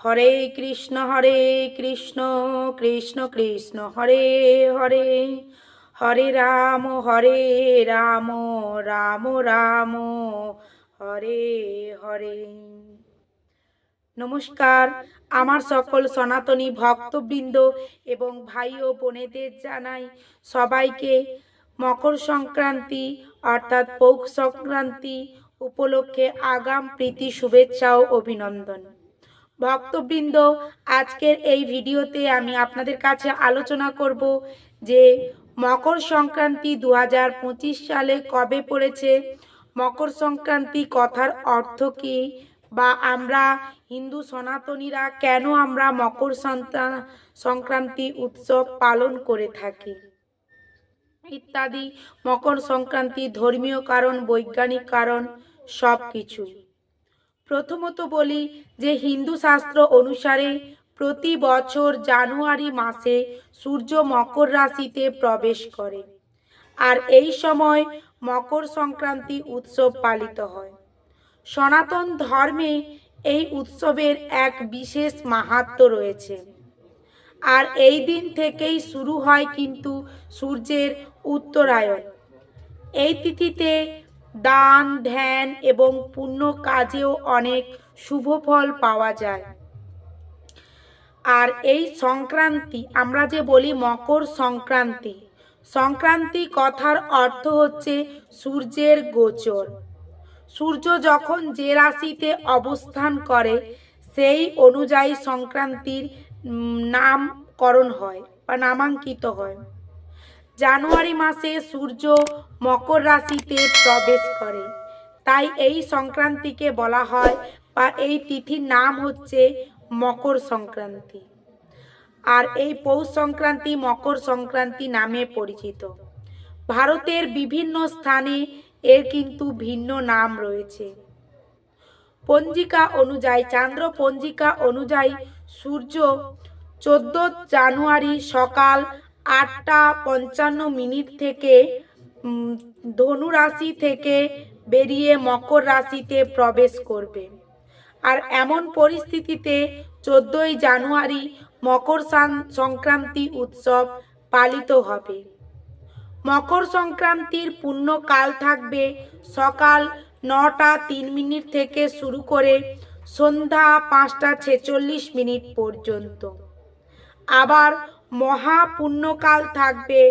হরে কৃষ্ণ হরে কৃষ্ণ কৃষ্ণ কৃষ্ণ, হরে হরে হরে রাম হরে রাম রাম রাম, হরে হরে। নমস্কার, আমার সকল সনাতনী ভক্তবৃন্দ এবং ভাই ও বোনেদের জানাই সবাইকে মকর সংক্রান্তি অর্থাৎ পৌষ সংক্রান্তি উপলক্ষে আগাম প্রীতি, শুভেচ্ছা ও অভিনন্দন। ভক্তবৃন্দ, আজকের এই ভিডিওতে আমি আপনাদের কাছে আলোচনা করব যে মকর সংক্রান্তি দু হাজার পঁচিশ সালে কবে পড়েছে, মকর সংক্রান্তি কথার অর্থ কী বা আমরা হিন্দু সনাতনীরা কেন আমরা মকর সংক্রান্তি উৎসব পালন করে থাকি? ইত্যাদি, মকর সংক্রান্তি ধর্মীয় কারণ, বৈজ্ঞানিক কারণ সব কিছুই প্রথমত বলি যে হিন্দু শাস্ত্র অনুসারে প্রতি বছর জানুয়ারি মাসে সূর্য মকর রাশিতে প্রবেশ করে আর এই সময় মকর সংক্রান্তি উৎসব পালিত হয়। সনাতন ধর্মে এই উৎসবের এক বিশেষ মাহাত্ম্য রয়েছে। আর এই দিন থেকেই শুরু হয় কিন্তু সূর্যের উত্তরায়ণ। এই তিথিতে দান, ধ্যান এবং পুণ্য কাজেও অনেক শুভ ফল পাওয়া যায়। আর এই সংক্রান্তি, আমরা যে বলি মকর সংক্রান্তি সংক্রান্তি কথার অর্থ হচ্ছে সূর্যের গোচর। সূর্য যখন যে রাশিতে অবস্থান করে, সেই অনুযায়ী সংক্রান্তির নামকরণ হয় বা নামাঙ্কিত হয়। জানুয়ারি মাসে সূর্য মকর রাশিতে প্রবেশ করে। তাই এই সংক্রান্তিকে বলা হয় বা এই তিথির নাম হচ্ছে মকর সংক্রান্তি। আর এই পৌষ সংক্রান্তি মকর সংক্রান্তি নামে পরিচিত। ভারতের বিভিন্ন স্থানে এর কিন্তু ভিন্ন নাম রয়েছে। পঞ্জিকা অনুযায়ী, চান্দ্র পঞ্জিকা অনুযায়ী সূর্য চোদ্দ জানুয়ারি সকাল আটটা পঞ্চান্ন মিনিট থেকে ধনু রাশি থেকে বেরিয়ে মকর রাশিতে প্রবেশ করবে। আর এমন পরিস্থিতিতে চোদ্দই জানুয়ারি মকর সংক্রান্তি উৎসব পালিত হবে। মকর সংক্রান্তির পূর্ণকাল থাকবে সকাল নটা তিন মিনিট থেকে শুরু করে সন্ধ্যা পাঁচটা ছেচল্লিশ মিনিট পর্যন্ত। আবার মহাপুণ্যকাল থাকবে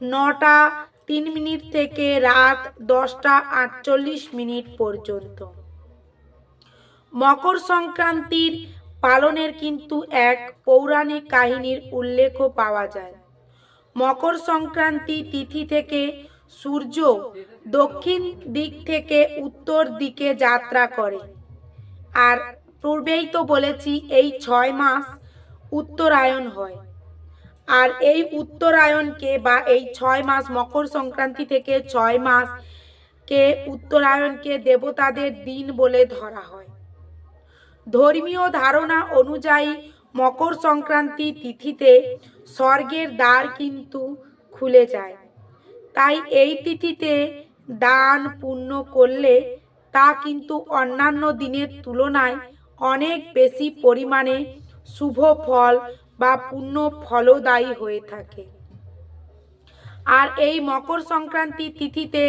নটা তিন মিনিট থেকে রাত দশটা আটচল্লিশ মিনিট পর্যন্ত। মকর সংক্রান্তির পালনের কিন্তু এক পৌরাণিক কাহিনীর উল্লেখও পাওয়া যায়। মকর সংক্রান্তি তিথি থেকে সূর্য দক্ষিণ দিক থেকে উত্তর দিকে যাত্রা করে। আর পূর্বেই তো বলেছি এই ছয় মাস উত্তরায়ণ হয়। আর এই উত্তরায়ণকে বা এই ছয় মাস মকর সংক্রান্তি থেকে ছয় মাস কে উত্তরায়ণকে দেবতাদের দিন বলে ধরা হয়। ধর্মীয় ধারণা অনুযায়ী মকর সংক্রান্তি তিথিতে স্বর্গের দ্বার কিন্তু খুলে যায়। তাই এই তিথিতে দান পুণ্য করলে তা কিন্তু অন্যান্য দিনের তুলনায় অনেক বেশি পরিমাণে শুভ ফল বা পুণ্য ফলদায়ী হয়ে থাকে। আর এই মকর সংক্রান্তি তিথিতে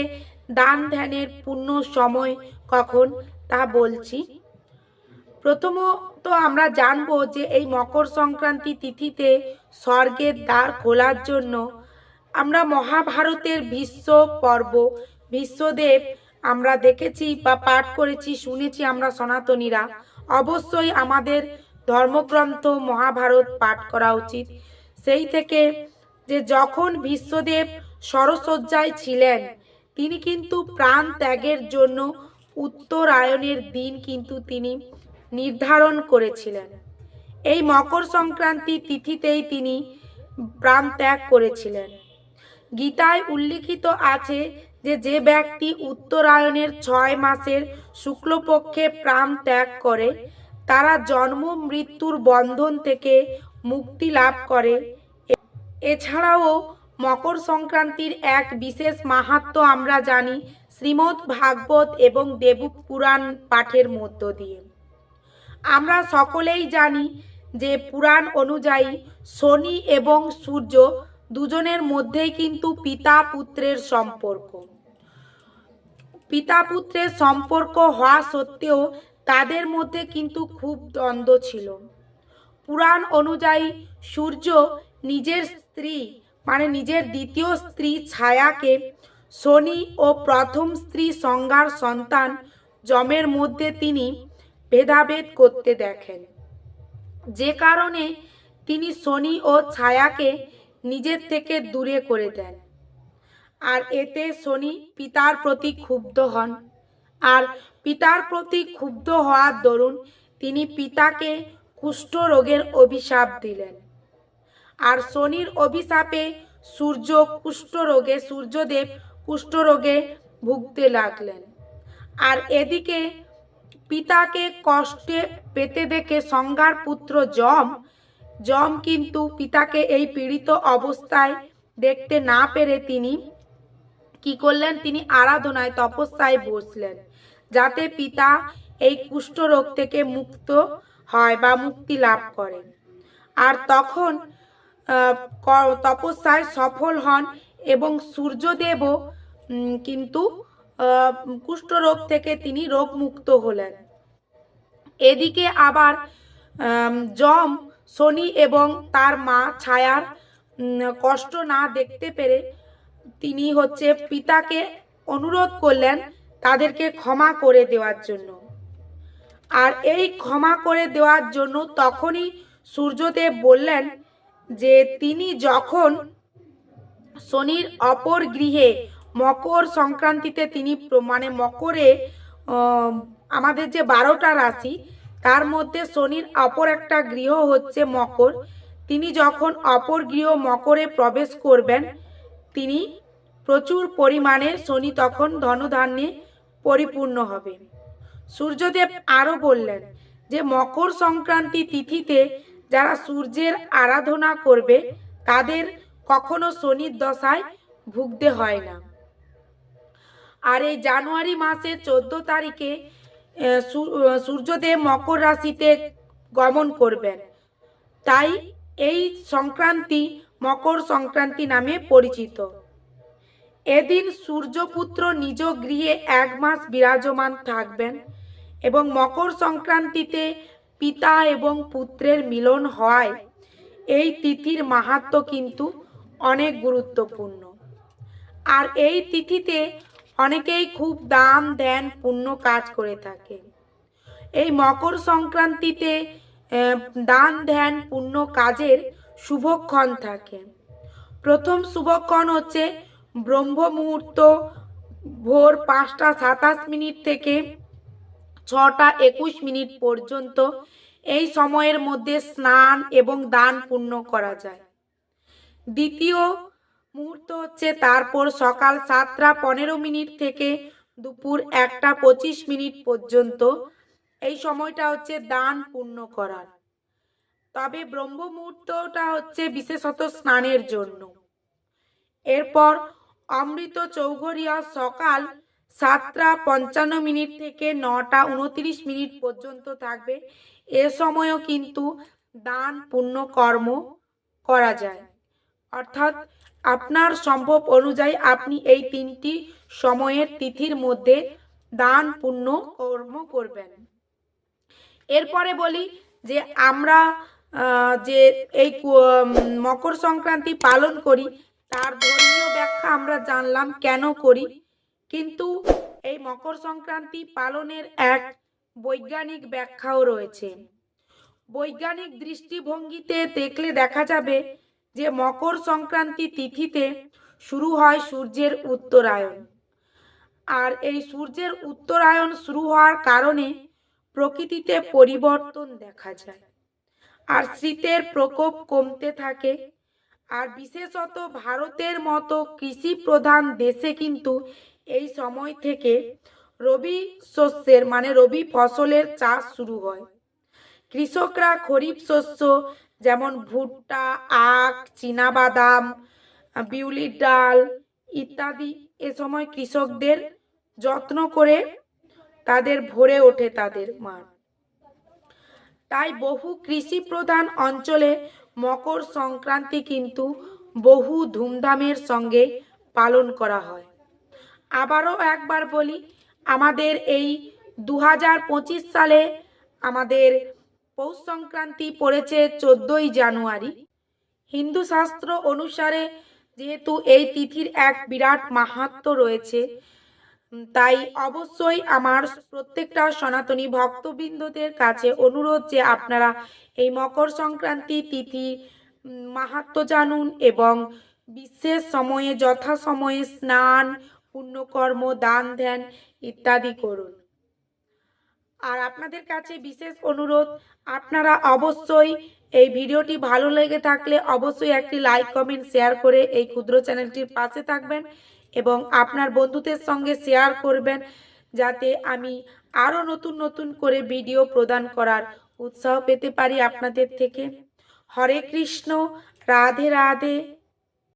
দান ধ্যানের পূর্ণ সময় কখন তা বলছি। প্রথমত আমরা জানব যে এই মকর সংক্রান্তি তিথিতে স্বর্গের দ্বার খোলার জন্য আমরা মহাভারতের ভীষ্ম পর্ব, ভীষ্মদেব আমরা দেখেছি বা পাঠ করেছি, শুনেছি আমরা সনাতনীরা। অবশ্যই আমাদের ধর্মগ্রন্থ মহাভারত পাঠ করা উচিত। সেই থেকে যে যখন বিশ্বদেব সরসজ্জায় ছিলেন, তিনি কিন্তু প্রাণ ত্যাগের জন্য উত্তরায়ণের দিন কিন্তু তিনি নির্ধারণ করেছিলেন। এই মকর সংক্রান্তি তিথিতেই তিনি প্রাণ ত্যাগ করেছিলেন। গীতায় উল্লিখিত আছে যে যে ব্যক্তি উত্তরায়ণের ছয় মাসের শুক্লপক্ষে প্রাণ ত্যাগ করে তারা জন্ম, মৃত্যুর বন্ধন থেকে মুক্তি লাভ করে। এছাড়াও মকর সংক্রান্তির এক বিশেষ মাহাত্ম্য আমরা জানি, শ্রীমদ্ ভাগবত এবং দেব পুরাণ পাঠের মধ্য দিয়ে। আমরা সকলেই জানি যে পুরাণ অনুযায়ী শনি এবং সূর্য দুজনের মধ্যেই কিন্তু পিতা পুত্রের সম্পর্ক। পিতা পুত্রের সম্পর্ক হওয়া সত্ত্বেও তাদের মধ্যে কিন্তু খুব দ্বন্দ্ব ছিল। পুরাণ অনুযায়ী সূর্য নিজের স্ত্রী মানে নিজের দ্বিতীয় স্ত্রী ছায়াকে শনি ও প্রথম স্ত্রী সংজ্ঞার সন্তান যমের মধ্যে তিনি ভেদাভেদ করতে দেখেন। যে কারণে তিনি শনি ও ছায়াকে নিজের থেকে দূরে করে দেন। আর এতে শনি পিতার প্রতি ক্ষুব্ধ হন। আর পিতার প্রতি ক্ষুব্ধ হওয়ার দরুন তিনি পিতাকে কুষ্ঠ রোগের অভিশাপ দিলেন। আর শনির অভিশাপে সূর্য কুষ্ঠ রোগে, সূর্যদেব কুষ্ঠ রোগে ভুগতে লাগলেন। আর এদিকে পিতাকে কষ্টে পেতে দেখে সংজ্ঞার পুত্র যম যম কিন্তু পিতাকে এই পীড়িত অবস্থায় দেখতে না পেরে তিনি কি করলেন? তিনি আরাধনায় তপস্যায় বসলেন। যাতে পিতা এই কুষ্ঠরোগ থেকে মুক্ত হয় বা মুক্তি লাভ করেন। আর তখন তপস্যায় সফল হন এবং সূর্যদেবও কিন্তু কুষ্ঠরোগ থেকে তিনি রোগমুক্ত হলেন। এদিকে আবার যম, শনি এবং তার মা ছায়ার কষ্ট না দেখতে পেরে তিনি হচ্ছে পিতাকে অনুরোধ করলেন তাদেরকে ক্ষমা করে দেওয়ার জন্য। আর এই ক্ষমা করে দেওয়ার জন্য তখনই সূর্যদেব বললেন যে, তিনি যখন শনির অপর গৃহে মকর সংক্রান্তিতে তিনি মানে মকরে আমাদের যে বারোটা রাশি, তার মধ্যে শনির অপর একটা গৃহ হচ্ছে মকর। তিনি যখন অপর গৃহ মকরে প্রবেশ করবেন, তিনি প্রচুর পরিমাণে শনি তখন ধনধান্যে পরিপূর্ণ হবে। সূর্যদেব আরও বললেন যে, মকর সংক্রান্তি তিথিতে যারা সূর্যের আরাধনা করবে, তাদের কখনো শনির দশায় ভুগতে হয় না। আর এই জানুয়ারি মাসের চোদ্দ তারিখে সূর্যদেব মকর রাশিতে গমন করবেন। তাই এই সংক্রান্তি মকর সংক্রান্তি নামে পরিচিত। এদিন সূর্যপুত্র নিজ গৃহে এক মাস বিরাজমান থাকবেন এবং মকর সংক্রান্তিতে পিতা এবং পুত্রের মিলন হয় এই তিথির মাহাত্ম কিন্তু অনেক গুরুত্বপূর্ণ। আর এই তিথিতে অনেকেই খুব দান, ধ্যান, পুণ্য কাজ করে থাকে। এই মকর সংক্রান্তিতে দান, ধ্যান, পুণ্য কাজের শুভক্ষণ থাকে। প্রথম শুভক্ষণ হচ্ছে ব্রহ্ম মুহূর্ত ভোর পাঁচটা সাতাশ মিনিট থেকে ছটা একুশ মিনিট পর্যন্ত এই সময়ের মধ্যে স্নান এবং দান পূর্ণ করা যায়। দ্বিতীয় মুহূর্ত হচ্ছে তারপর সকাল সাতটা পনেরো মিনিট থেকে দুপুর একটা পঁচিশ মিনিট পর্যন্ত এই সময়টা হচ্ছে দান পূর্ণ করার। তবে ব্রহ্ম মুহূর্তটা হচ্ছে বিশেষত স্নানের জন্য। এরপর অমৃত চৌঘরিয়া সকাল সাতটা পঞ্চান্ন মিনিট থেকে নটা উনত্রিশ মিনিট পর্যন্ত থাকবে। এ সময়ও কিন্তু দান পুণ্য কর্ম করা যায়। অর্থাৎ আপনার সম্ভব অনুযায়ী আপনি এই তিনটি সময়ের তিথির মধ্যে দান পুণ্য কর্ম করবেন। এরপরে বলি যে আমরা যে এই মকর সংক্রান্তি পালন করি তার ধর্মীয় ব্যাখ্যা আমরা জানলাম কেন করি? কিন্তু এই মকর সংক্রান্তি পালনের এক বৈজ্ঞানিক ব্যাখ্যাও রয়েছে। বৈজ্ঞানিক দৃষ্টিভঙ্গিতে দেখলে দেখা যাবে যে মকর সংক্রান্তি তিথিতে শুরু হয় সূর্যের উত্তরায়ণ। আর এই সূর্যের উত্তরায়ণ শুরু হওয়ার কারণে প্রকৃতিতে পরিবর্তন দেখা যায়। আর শীতের প্রকোপ কমতে থাকে। আর বিশেষত ভারতের মতো কৃষি প্রধান দেশে কিন্তু এই সময় থেকে রবি শস্যের মানে রবি ফসলের চাষ শুরু হয়। কৃষকরা খরিফ শস্য যেমন ভুট্টা, আখ, চীনাবাদাম, বিউলির ডাল ইত্যাদি এ সময় কৃষকদের যত্ন করে তাদের ভরে ওঠে তাদের মাঠ। তাই বহু কৃষি প্রধান অঞ্চলে মকর সংক্রান্তি কিন্তু বহু ধুমধামের সঙ্গে পালন করা হয়। আবারও একবার বলি, আমাদের এই দু সালে আমাদের পৌষ সংক্রান্তি পড়েছে চোদ্দোই জানুয়ারি। হিন্দু শাস্ত্র অনুসারে যেহেতু এই তিথির এক বিরাট মাহাত্ম্য রয়েছে তাই অবশ্যই আমার প্রত্যেকটা সনাতনী ভক্তবৃন্দদের কাছে অনুরোধ যে আপনারা এই মকর সংক্রান্তি তিথি মাহাত্ম জানুন এবং বিশেষ সময়ে যথাসময়ে স্নান, পুণ্যকর্ম, দান, ধ্যান ইত্যাদি করুন। আর আপনাদের কাছে বিশেষ অনুরোধ, আপনারা অবশ্যই এই ভিডিওটি ভালো লেগে থাকলে অবশ্যই একটি লাইক, কমেন্ট, শেয়ার করে এই ক্ষুদ্র চ্যানেলটির পাশে থাকবেন। এবং আপনার বন্ধুদের সঙ্গে শেয়ার করবেন যাতে আমি আরও নতুন নতুন করে ভিডিও প্রদান করার উৎসাহ পেতে পারি আপনাদের থেকে। হরে কৃষ্ণ, রাধে রাধে।